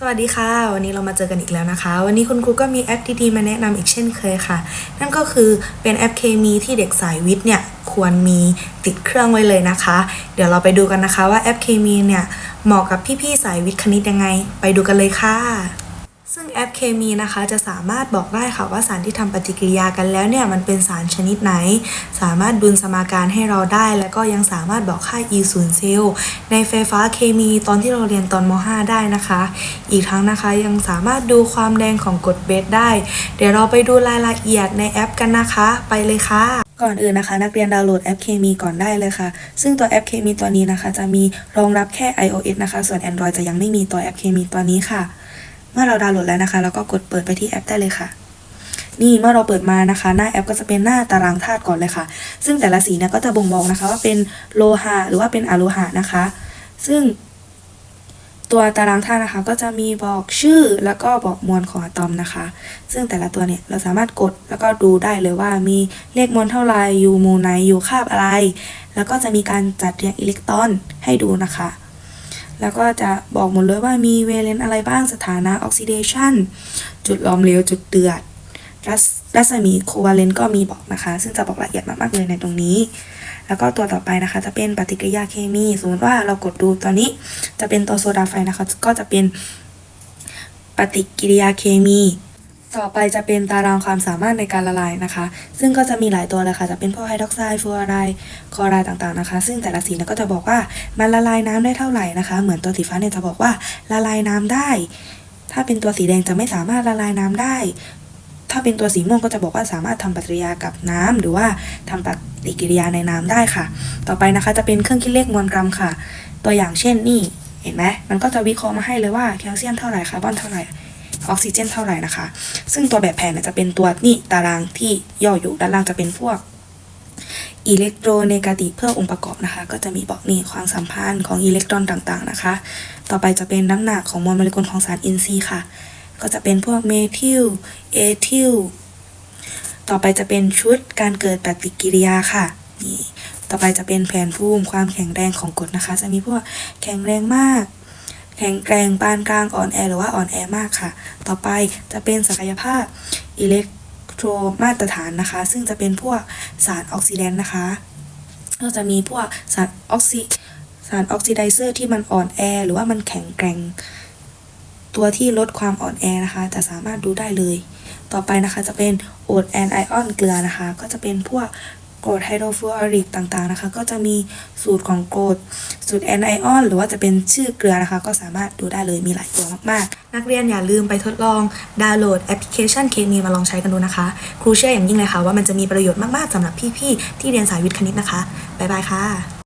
สวัสดีค่ะ วันนี้เรามาเจอกันอีกแล้วนะคะ วันนี้คุณครูก็มีแอปดีๆมาแนะนำอีกเช่นเคยค่ะ นั่นก็คือเป็นแอปเคมีที่เด็กสายวิทย์เนี่ยควรมีติดเครื่องไว้เลยนะคะ เดี๋ยวเราไปดูกันนะคะว่าแอปเคมีเนี่ยเหมาะกับพี่ๆสายวิทย์คณิตยังไง ไปดูกันเลยค่ะ ซึ่งแอปเคมีนะคะจะสามารถบอกได้ค่ะว่าสารที่ทำปฏิกิริยากันแล้วเนี่ยมันเป็นสารชนิดไหน สามารถดุลสมการให้เราได้ แล้วก็ยังสามารถบอกค่า E 0เซลล์ในไฟฟ้าเคมีตอนที่เราเรียนตอนม .5 ได้นะคะ อีกทั้งนะคะยังสามารถดูความแดงของกรดเบสได้ เดี๋ยวเราไปดูรายละเอียดในแอปกันนะคะ ไปเลยค่ะก่อนอื่นนะคะ นักเรียนดาวน์โหลดแอปเคมีก่อนได้เลยค่ะ ซึ่งตัวแอปเคมีตัวนี้นะคะ จะมีรองรับแค่ iOS นะคะ ส่วน Android จะยังไม่มีตัวแอปเคมีตัวนี้ค่ะ มื่อเราดาวน์โหลดแล้วนะคะแล้วก็กดเปิดไปที่แอปได้เลยค่ะ นี่เมื่อเราเปิดมานะคะ หน้าแอปก็จะเป็นหน้าตารางธาตุก่อนเลยค่ะ ซึ่งแต่ละสีเนี่ยก็จะบ่งบอกนะคะ ว่าเป็นโลหะหรือว่าเป็นอะโลหะนะคะ ซึ่งตัวตารางธาตุนะคะ ก็จะมีบอกชื่อแล้วก็บอกมวลของอะตอมนะคะ ซึ่งแต่ละตัวเนี่ยเราสามารถกดแล้วก็ดูได้เลยว่ามีเลขมวลเท่าไหร่อยู่มูไหนอยู่คาบอะไร แล้วก็จะมีการจัดเรียงอิเล็กตรอนให้ดูนะคะ แล้วก็จะบอกหมดเลยว่ามีเวเลนอะไรบ้างสถานะออกซิเดชันจุดหล้อมเหลวจุดเดือดรัศรัศมีโควาเลนต์ก็มีบอกนะคะ ซึ่งจะบอกละเอียดมากๆเลยในตรงนี้ แล้วก็ตัวต่อไปนะคะ จะเป็นปฏิกิริยาเคมี สมมติว่าเรากดดูตัวนี้จะเป็นตัวโซดาไฟนะคะ ก็จะเป็นปฏิกิริยาเคมี ต่อไปจะเป็นตารางความสามารถในการละลายนะคะ ซึ่งก็จะมีหลายตัวเลยค่ะ จะเป็นพวกไฮดรอกไซด์ฟลูออไรด์คลอไรด์ต่างๆนะคะ ซึ่งแต่ละสีนก็จะบอกว่ามันละลายน้ำได้เท่าไหร่นะคะ เหมือนตัวสีฟ้าเนี่ยจะบอกว่าละลายน้ำได้ ถ้าเป็นตัวสีแดงจะไม่สามารถละลายน้ำได้ ถ้าเป็นตัวสีม่วงก็จะบอกว่าสามารถทำปฏิกิริยากับน้ำหรือว่าทำปฏิกิริยาในน้ำได้ค่ะ ต่อไปนะคะจะเป็นเครื่องคิดเลขมวลกรัมค่ะ ตัวอย่างเช่นนี่เห็นไหมมันก็จะวิเคราะห์มาให้เลยว่าแคลเซียมเท่าไหร่คาร์บอนเท่าไหร่ ออกซิเจนเท่าไหร่นะคะ ซึ่งตัวแบบแผนจะเป็นตัวนี่ตารางที่ย่ออยู่ด้านล่างจะเป็นพวกอิเล็กโทรเนกาติฟเพื่อองค์ประกอบนะคะ ก็จะมีบอกนี่ความสัมพันธ์ของอิเล็กตรอนต่างๆนะคะ ต่อไปจะเป็นน้ำหนักของมวลโมเลกุลของสารอินทรีย์ค่ะ ก็จะเป็นพวกเมทิลเอทิลต่อไปจะเป็นชุดการเกิดปฏิกิริยาค่ะนี่ต่อไปจะเป็นแผนภูมิความแข็งแรงของกรดนะคะ จะมีพวกแข็งแรงมาก แข็งแกร่งปานกลางอ่อนแอหรือว่าอ่อนแอมากค่ะ ต่อไปจะเป็นศักยภาพอิเล็กโทรมาตรฐานนะคะ ซึ่งจะเป็นพวกสารออกซิแดนต์นะคะก็จะมีพวกสารออกซิสารออกซิไดเซอร์ที่มันอ่อนแอ หรือว่ามันแข็งแกร่ง ตัวที่ลดความอ่อนแอนะคะ จะสามารถดูได้เลย ต่อไปนะคะจะเป็นโอดแอนไอออนเกลือนะคะ ก็จะเป็นพวก กรดไฮโดรฟลูออริกต่างๆนะคะ ก็จะมีสูตรของกรดสูตรแอนไอออนหรือว่าจะเป็นชื่อเกลือนะคะ ก็สามารถดูได้เลยมีหลายตัวมากๆ นักเรียนอย่าลืมไปทดลองดาวน์โหลดแอปพลิเคชันเคมีมาลองใช้กันดูนะคะ ครูเชื่ออย่างยิ่งเลยค่ะว่ามันจะมีประโยชน์มากๆสำหรับพี่ๆที่เรียนสายวิทย์คณิตนะคะบ๊ายบายค่ะ